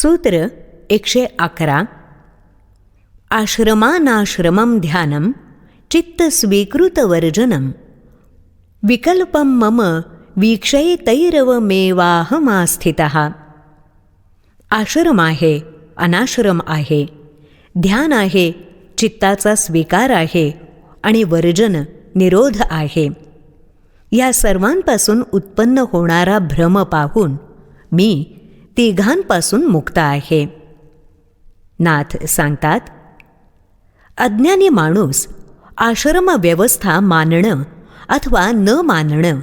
सूत्र एकशे अकरा आश्रमानाश्रमं ध्यानं चित्तस्वीकृतवर्जनं विकल्पं मम वीक्षयतैरवमेवाहमास्थितः आश्रम आहे अनाश्रम आहे ध्यान आहे चित्ताचा स्वीकार आहे आणि वर्जन निरोध आहे या सर्वांपासून उत्पन्न होणारा भ्रम पाहून मी तिघांपासून मुक्त आहे. नाथ सांगतात अज्ञानी माणूस आश्रम व्यवस्था मानणं अथवा न मानणं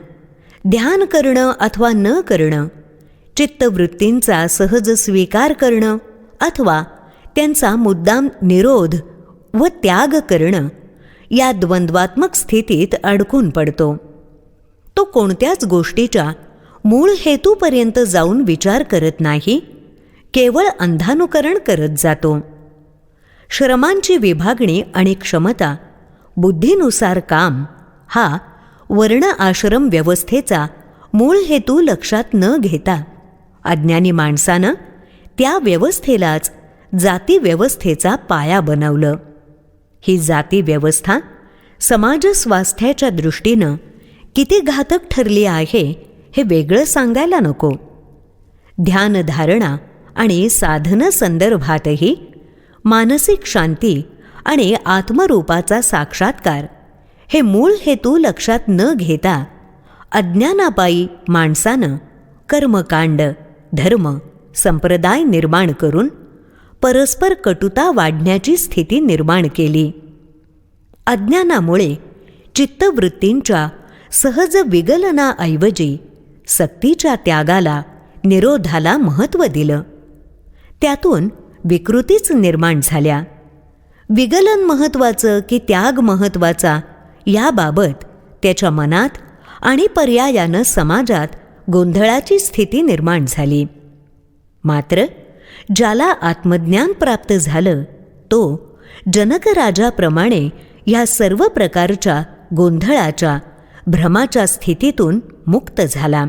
ध्यान करणं अथवा न करणं चित्तवृत्तींचा सहज स्वीकार करणं अथवा त्यांचा मुद्दाम निरोध व त्याग करणं या द्वंद्वात्मक स्थितीत अडकून पडतो. तो कोणत्याच गोष्टीच्या मूळ हेतूपर्यंत जाऊन विचार करत नाही केवळ अंधानुकरण करत जातो. श्रमांची विभागणी आणि क्षमता बुद्धीनुसार काम हा वर्ण आश्रम व्यवस्थेचा मूळ हेतू लक्षात न घेता अज्ञानी माणसानं त्या व्यवस्थेलाच जाती व्यवस्थेचा पाया बनवलं. ही जाती व्यवस्था समाजस्वास्थ्याच्या दृष्टीनं किती घातक ठरली आहे हे वेगळं सांगायला नको. ध्यानधारणा आणि साधन संदर्भातही मानसिक शांती आणि आत्मरूपाचा साक्षात्कार हे मूळ हेतू लक्षात न घेता अज्ञानापायी माणसानं कर्मकांड धर्म संप्रदाय निर्माण करून परस्पर कटुता वाढण्याची स्थिती निर्माण केली. अज्ञानामुळे चित्तवृत्तींच्या सहज विगलनाऐवजी सक्तीच्या त्यागाला निरोधाला महत्त्व दिलं. त्यातून विकृतीच निर्माण झाल्या. विगलन महत्त्वाचं की त्याग महत्त्वाचा याबाबत त्याच्या मनात आणि पर्यायानं समाजात गोंधळाची स्थिती निर्माण झाली. मात्र ज्याला आत्मज्ञान प्राप्त झालं तो जनकराजाप्रमाणे ह्या सर्व प्रकारच्या गोंधळाच्या भ्रमाच्या स्थितीतून मुक्त झाला.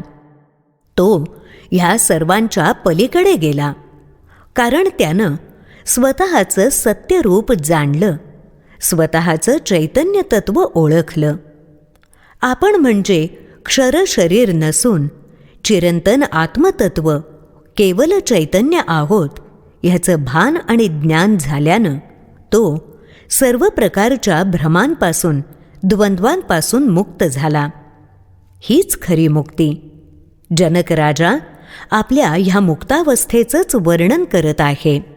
तो ह्या सर्वांच्या पलीकडे गेला. कारण त्यानं स्वतःचं सत्यरूप जाणलं. स्वतःचं चैतन्य तत्व ओळखलं. आपण म्हणजे क्षर शरीर नसून चिरंतन आत्मतत्व केवल चैतन्य आहोत ह्याचं भान आणि ज्ञान झाल्यानं तो सर्व प्रकारच्या भ्रमांपासून द्वंद्वांपासून मुक्त झाला. हीच खरी मुक्ती. जनक राजा आपल्या ह्या मुक्तावस्थेचंच वर्णन करत आहे.